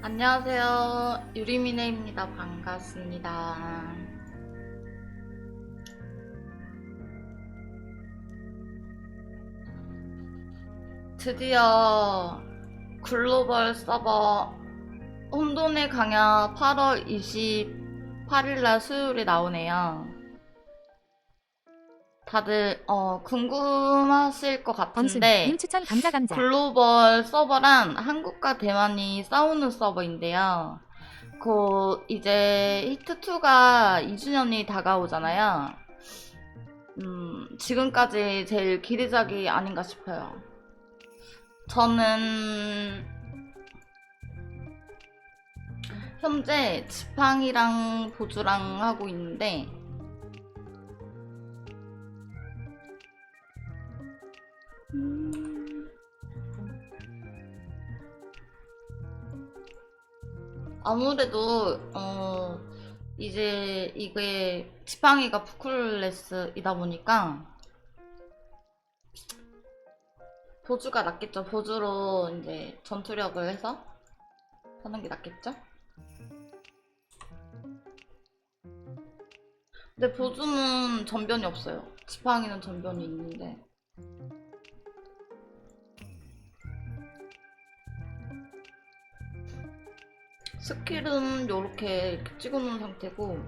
안녕하세요. 유리미네입니다. 반갑습니다. 드디어 글로벌 서버 혼돈의 강야 8월 28일날 수요일에 나오네요. 다들 어, 궁금하실 것 같은데 님 추천 감자 감자 글로벌 서버란 한국과 대만이 싸우는 서버인데요. 그 이제 히트2가 2주년이 다가오잖아요. 음, 지금까지 제일 기대작이 아닌가 싶어요. 저는 현재 지팡이랑 보주랑 하고 있는데 음, 아무래도 어 이제 이게 지팡이가 부클래스이다 보니까 보주가 낫겠죠. 보주로 이제 전투력을 해서 하는 게 낫겠죠. 근데 보주는 전변이 없어요. 지팡이는 전변이 있는데. 스킬은 이렇게 찍어 놓은 상태고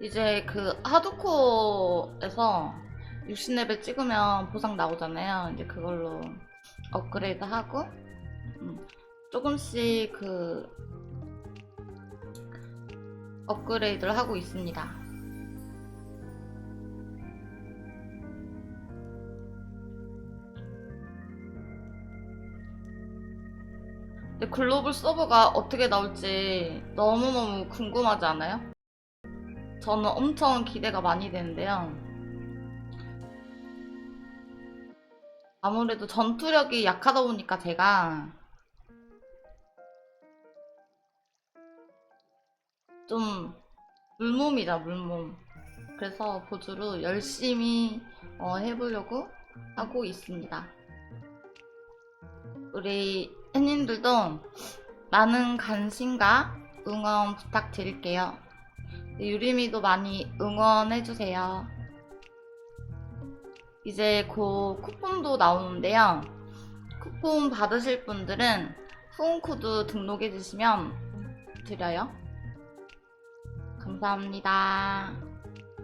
이제 그 하드코어에서 60레벨 찍으면 보상 나오잖아요. 이제 그걸로 업그레이드 하고 음, 조금씩 그 업그레이드를 하고 있습니다. 근데 글로벌 서버가 어떻게 나올지 너무너무 궁금하지 않아요? 저는 엄청 기대가 많이 되는데요. 아무래도 전투력이 약하다 보니까 제가 좀 물몸이다 물몸. 그래서 보주로 열심히 어, 해보려고 하고 있습니다. 우리 팬님들도 많은 관심과 응원 부탁드릴게요. 유리미도 많이 응원해주세요. 이제 곧 쿠폰도 나오는데요. 쿠폰 받으실 분들은 후원코드 등록해주시면 드려요. 감사합니다.